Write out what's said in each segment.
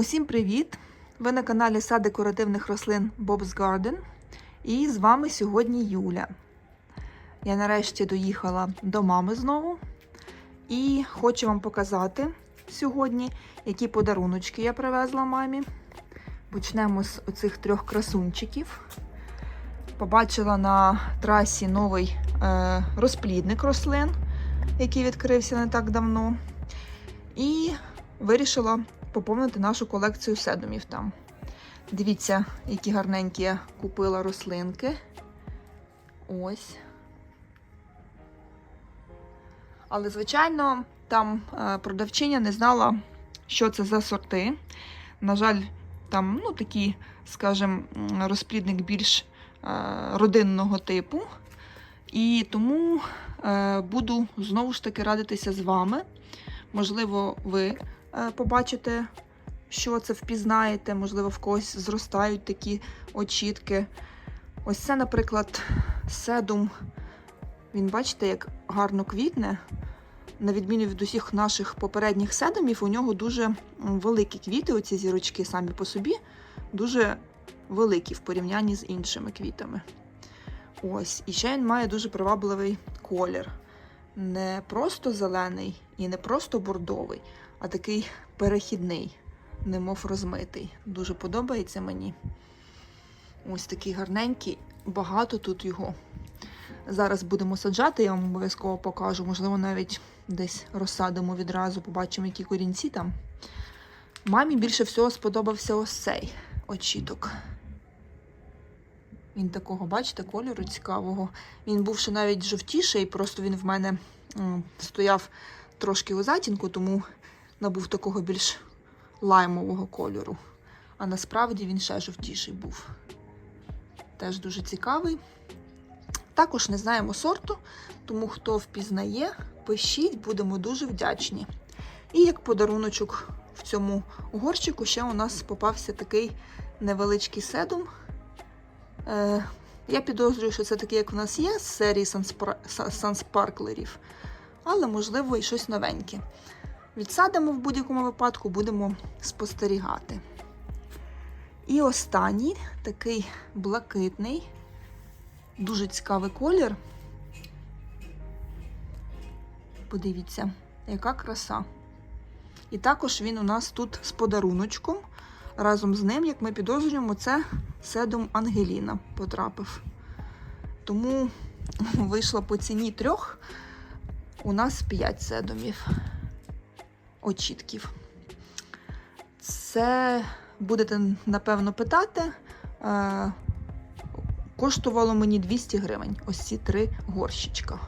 Усім привіт! Ви на каналі Сад декоративних рослин Bob's Garden. І з вами сьогодні Юля. Я нарешті доїхала до мами знову. І хочу вам показати сьогодні, які подаруночки я привезла мамі. Почнемо з оцих трьох красунчиків. Побачила на трасі новий е, розплідник рослин, який відкрився не так давно. І вирішила поповнити нашу колекцію седумів там. Дивіться, які гарненькі я купила рослинки. Ось. Але, звичайно, там е, продавчиня не знала, що це за сорти. На жаль, там, ну, такий, скажімо, розплідник більш е, родинного типу. І тому е, буду знову ж таки радитися з вами. Можливо, ви побачите, що це впізнаєте, можливо, в когось зростають такі очітки. Ось це, наприклад, седум. Він, бачите, як гарно квітне. На відміну від усіх наших попередніх седумів, у нього дуже великі квіти, оці зірочки самі по собі, дуже великі в порівнянні з іншими квітами. Ось, і ще він має дуже привабливий колір. Не просто зелений і не просто бордовий, а такий перехідний, немов розмитий. Дуже подобається мені. Ось такий гарненький, багато тут його. Зараз будемо саджати, я вам обов'язково покажу. Можливо, навіть десь розсадимо відразу, побачимо, які корінці там. Мамі більше всього сподобався ось цей очіток. Він такого, бачите, кольору цікавого. Він був ще навіть жовтіший, просто він в мене стояв трошки у затінку, тому набув такого більш лаймового кольору. А насправді він ще жовтіший був. Теж дуже цікавий. Також не знаємо сорту, тому хто впізнає, пишіть, будемо дуже вдячні. І як подаруночок в цьому горщику ще у нас попався такий невеличкий седум. Е, я підозрюю, що це таке, як в нас є з серії санспарклерів, але, можливо, і щось новеньке. Відсадимо в будь-якому випадку, будемо спостерігати. І останній такий блакитний, дуже цікавий колір. Подивіться, яка краса. І також він у нас тут з подаруночком. Разом з ним, як ми підозрюємо, це седум Ангеліна потрапив. Тому вийшло по ціні трьох. У нас 5 седумів очітків. Це будете, напевно, питати. Е, коштувало мені 200 гривень. Ось ці три горщичка.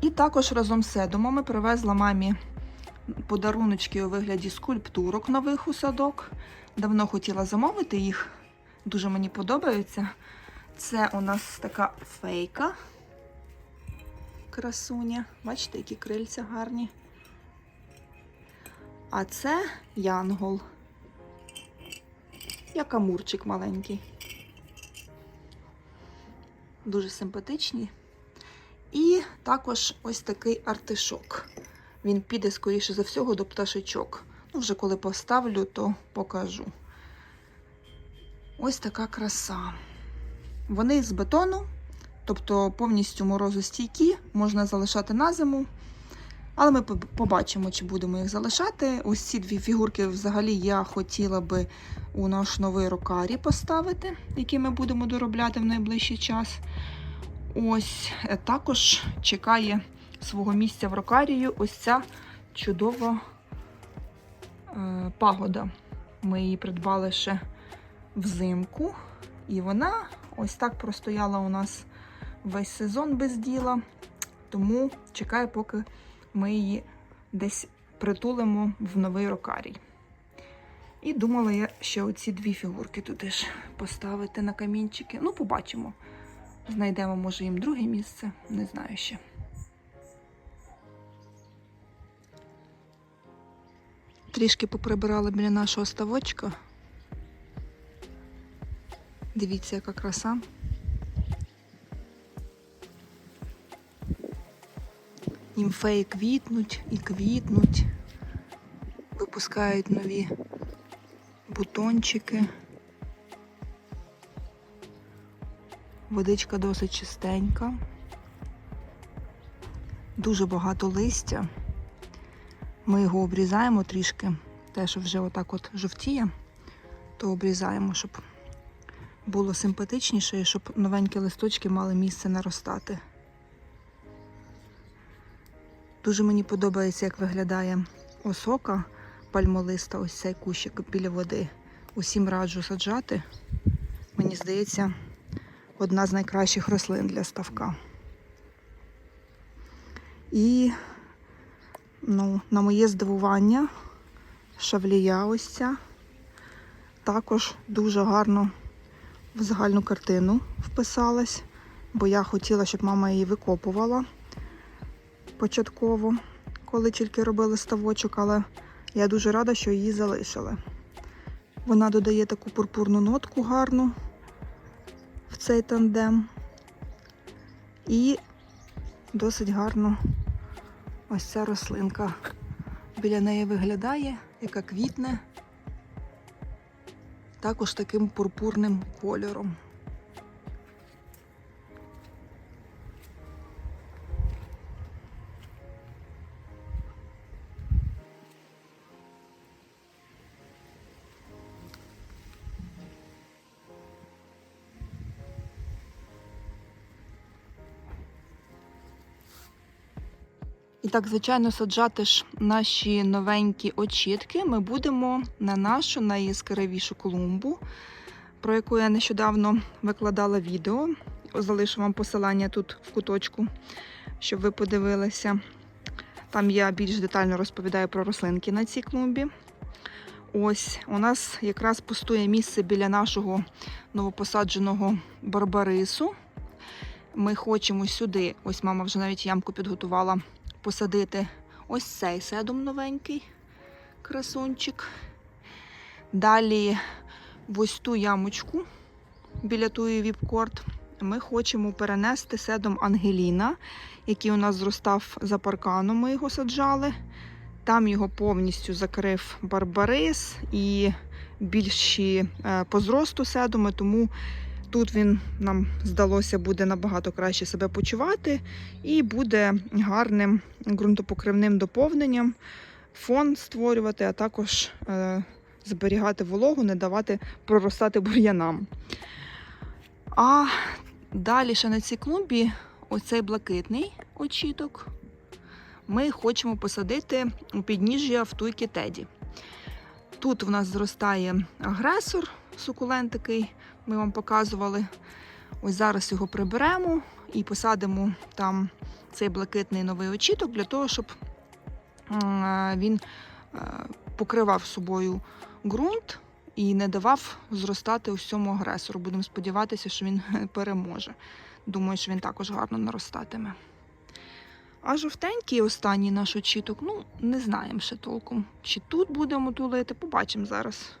І також разом з седумами привезла мамі подаруночки у вигляді скульптурок нових у садок. Давно хотіла замовити їх. Дуже мені подобаються. Це у нас така фейка. Красуня. Бачите, які крильця гарні. А це янгол. Як амурчик маленький. Дуже симпатичні. І також ось такий артишок. Він піде, скоріше за всього, до пташечок. Ну, вже коли поставлю, то покажу. Ось така краса. Вони з бетону, тобто повністю морозостійкі, можна залишати на зиму. Але ми побачимо, чи будемо їх залишати. Ось ці дві фігурки взагалі я хотіла би у наш новий рокарі поставити, який ми будемо доробляти в найближчий час. Ось також чекає свого місця в рокарію ось ця чудова е, пагода. Ми її придбали ще взимку, і вона ось так простояла у нас весь сезон без діла, тому чекаю, поки ми її десь притулимо в новий рокарій. І думала я ще оці дві фігурки туди ж поставити на камінчики. Ну, побачимо. Знайдемо, може, їм друге місце, не знаю ще. Трішки поприбирала біля нашого ставочка. Дивіться, яка краса. Німфеї квітнуть і квітнуть. Випускають нові бутончики. Водичка досить чистенька. Дуже багато листя. Ми його обрізаємо трішки. Те, що вже отак от жовтіє, то обрізаємо, щоб було симпатичніше і щоб новенькі листочки мали місце наростати. Дуже мені подобається, як виглядає осока пальмолиста, ось цей кущик біля води. Усім раджу саджати. Мені здається, одна з найкращих рослин для ставка. І, ну, на моє здивування, шавлія ось ця також дуже гарно в загальну картину вписалась, бо я хотіла, щоб мама її викопувала початково, коли тільки робили ставочок, але я дуже рада, що її залишили. Вона додає таку пурпурну нотку гарну в цей тандем. І досить гарно ось ця рослинка біля неї виглядає, яка квітне, також таким пурпурним кольором. Так, звичайно, саджати ж наші новенькі очітки ми будемо на нашу найяскравішу клумбу, про яку я нещодавно викладала відео. Залишу вам посилання тут в куточку, щоб ви подивилися. Там я більш детально розповідаю про рослинки на цій клумбі. Ось у нас якраз пустує місце біля нашого новопосадженого барбарису. Ми хочемо сюди, ось мама вже навіть ямку підготувала посадити ось цей седум новенький красунчик. Далі ось ту ямочку біля тої віпкорд ми хочемо перенести седум Ангеліна, який у нас зростав за парканом, ми його саджали. Там його повністю закрив барбарис і більші е, по зросту седуми, тому Тут він нам здалося буде набагато краще себе почувати і буде гарним ґрунтопокривним доповненням, фон створювати, а також е, зберігати вологу, не давати проростати бур'янам. А далі ще на цій клумбі оцей блакитний очіток ми хочемо посадити у підніжжя втуйки Теді. Тут в нас зростає агресор, сукулент такий, ми вам показували. Ось зараз його приберемо і посадимо там цей блакитний новий очіток для того, щоб він покривав собою ґрунт і не давав зростати усьому агресору. Будемо сподіватися, що він переможе. Думаю, що він також гарно наростатиме. А жовтенький останній наш очіток, ну, не знаємо ще толком. Чи тут будемо тулити, побачимо зараз.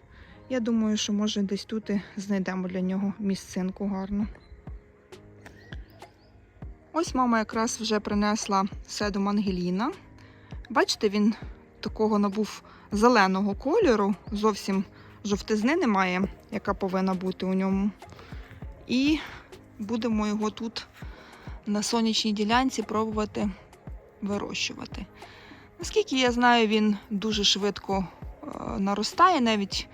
Я думаю, що може десь тут і знайдемо для нього місцинку гарну. Ось мама якраз вже принесла седум Ангеліна. Бачите, він такого набув зеленого кольору, зовсім жовтизни немає, яка повинна бути у ньому. І будемо його тут на сонячній ділянці пробувати вирощувати. Наскільки я знаю, він дуже швидко е, наростає, навіть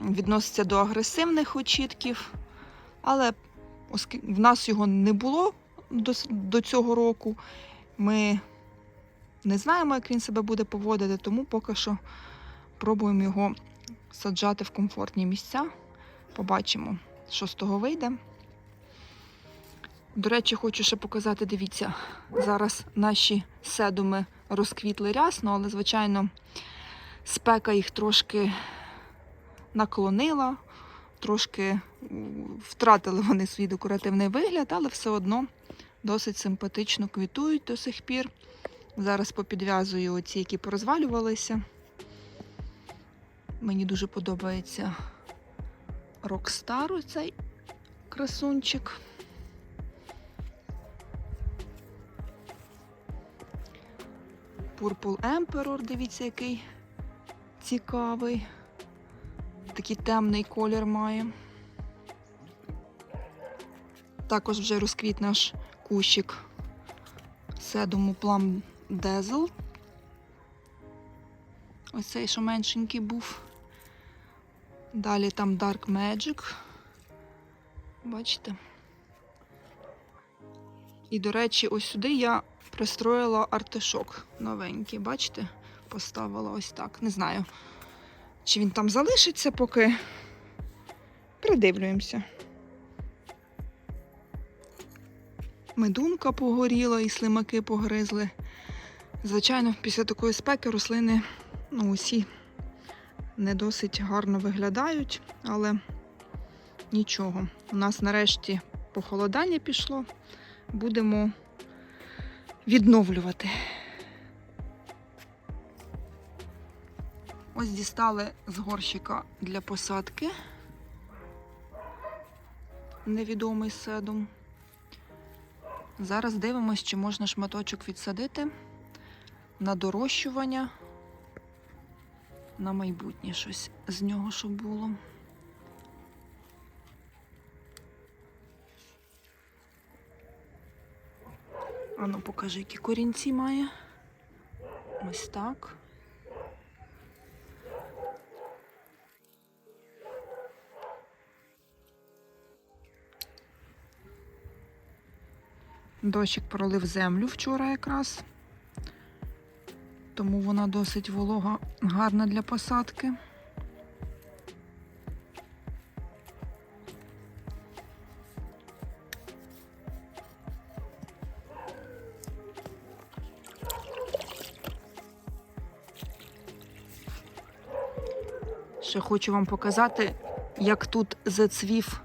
відноситься до агресивних очітків, але в нас його не було до, до цього року. Ми не знаємо, як він себе буде поводити, тому поки що пробуємо його саджати в комфортні місця. Побачимо, що з того вийде. До речі, хочу ще показати, дивіться, зараз наші седуми розквітли рясно, але, звичайно, спека їх трошки наклонила, трошки втратили вони свій декоративний вигляд, але все одно досить симпатично квітують до сих пір. Зараз попідв'язую оці, які порозвалювалися. Мені дуже подобається Рокстар, цей красунчик. Purple Emperor, дивіться, який цікавий. Такий темний колір має. Також вже розквіт наш кущик седуму Plum Dazzle. Ось цей, що меншенький був. Далі там Dark Magic. Бачите? І, до речі, ось сюди я пристроїла артишок новенький. Бачите? Поставила ось так. Не знаю, чи він там залишиться, поки придивлюємося. Медунка погоріла і слимаки погризли. Звичайно, після такої спеки рослини ну, усі не досить гарно виглядають, але нічого. У нас нарешті похолодання пішло. Будемо відновлювати. Ось дістали з горщика для посадки невідомий седум. Зараз дивимось, чи можна шматочок відсадити на дорощування, на майбутнє щось з нього, щоб було. Ану, покажи, які корінці має. Ось так. Дощик пролив землю вчора якраз, тому вона досить волога, гарна для посадки. Ще хочу вам показати, як тут зацвів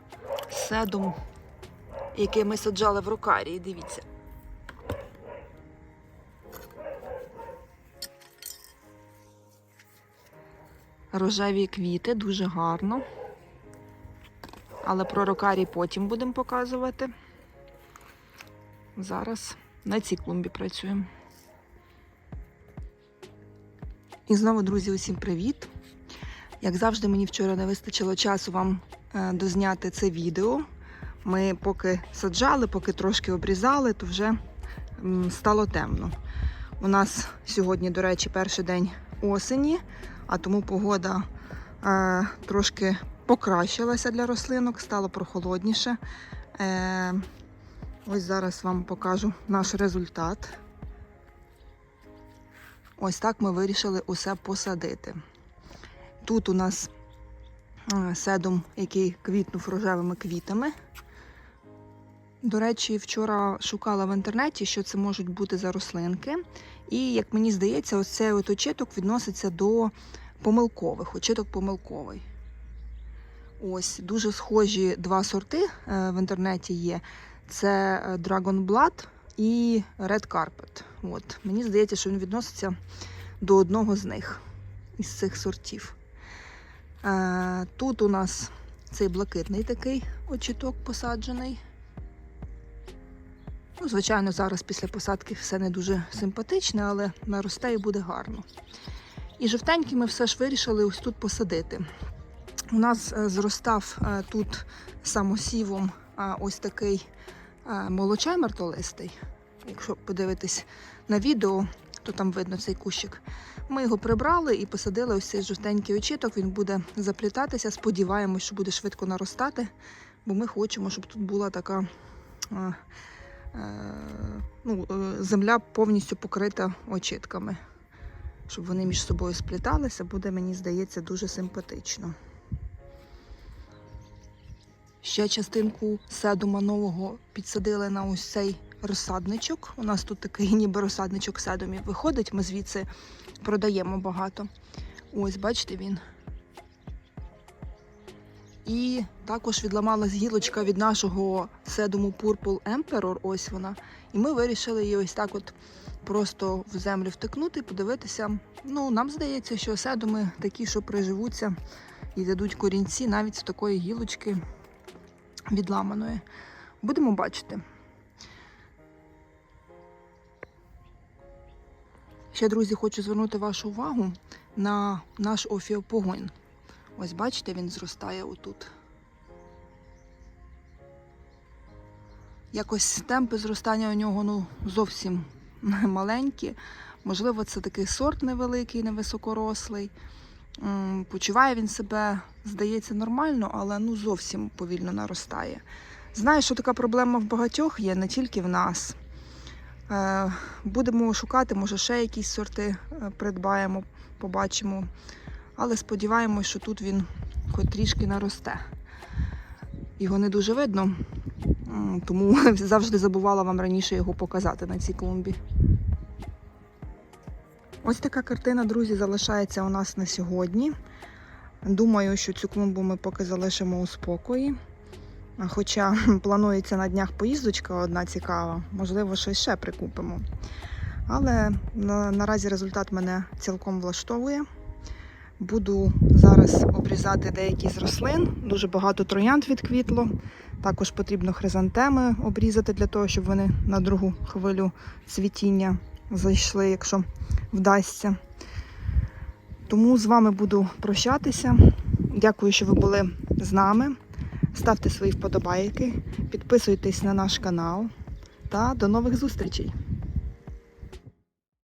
седум який ми саджали в рукарії. Дивіться. Рожеві квіти, дуже гарно. Але про рокарій потім будемо показувати. Зараз на цій клумбі працюємо. І знову, друзі, усім привіт! Як завжди, мені вчора не вистачило часу вам е, дозняти це відео. Ми поки саджали, поки трошки обрізали, то вже стало темно. У нас сьогодні, до речі, перший день осені, а тому погода е, трошки покращилася для рослинок, стало прохолодніше. Е, Ось зараз вам покажу наш результат. Ось так ми вирішили усе посадити. Тут у нас седум, який квітнув рожевими квітами. До речі, вчора шукала в інтернеті, що це можуть бути за рослинки. І, як мені здається, ось цей от очиток відноситься до помилкових, очиток помилковий. Ось, дуже схожі два сорти е, в інтернеті є. Це Dragon Blood і Red Carpet. От. Мені здається, що він відноситься до одного з них із цих сортів. Е, тут у нас цей блакитний такий очіток посаджений. Ну, Звичайно, зараз після посадки все не дуже симпатичне, але наросте і буде гарно. І жовтенький ми все ж вирішили ось тут посадити. У нас е, зростав е, тут самосівом е, ось такий молочай мертолистий. Якщо подивитись на відео, то там видно цей кущик. Ми його прибрали і посадили ось цей жовтенький очіток. Він буде заплітатися. Сподіваємось, що буде швидко наростати, бо ми хочемо, щоб тут була така. Ну, Земля повністю покрита очітками. Щоб вони між собою спліталися, буде, мені здається, дуже симпатично. Ще частинку седума нового підсадили на ось цей розсадничок. У нас тут такий ніби розсадничок седумів виходить, ми звідси продаємо багато. Ось, бачите, він. І також відламалась гілочка від нашого седуму Purple Emperor, ось вона. І ми вирішили її ось так от просто в землю втикнути подивитися. Ну, нам здається, що седуми такі, що приживуться і дадуть корінці навіть з такої гілочки відламаної. Будемо бачити. Ще, друзі, хочу звернути вашу увагу на наш офіопогон. Ось бачите, він зростає отут. Якось темпи зростання у нього ну, зовсім маленькі. Можливо, це такий сорт невеликий, невисокорослий. Почуває він себе, здається, нормально, але ну зовсім повільно наростає. Знаю, що така проблема в багатьох є, не тільки в нас. Е, Будемо шукати, може, ще якісь сорти е, придбаємо, побачимо. Але сподіваємось, що тут він хоч трішки наросте. Його не дуже видно, тому завжди забувала вам раніше його показати на цій клумбі. Ось така картина, друзі, залишається у нас на сьогодні. Думаю, що цю клумбу ми поки залишимо у спокої. Хоча планується на днях поїздочка одна цікава, можливо, щось ще прикупимо. Але наразі результат мене цілком влаштовує. Буду зараз обрізати деякі з рослин. Дуже багато троянд відквітло. Також потрібно хризантеми обрізати для того, щоб вони на другу хвилю цвітіння зайшли, якщо вдасться. Тому з вами буду прощатися. Дякую, що ви були з нами. Ставте свої вподобайки, підписуйтесь на наш канал та до нових зустрічей!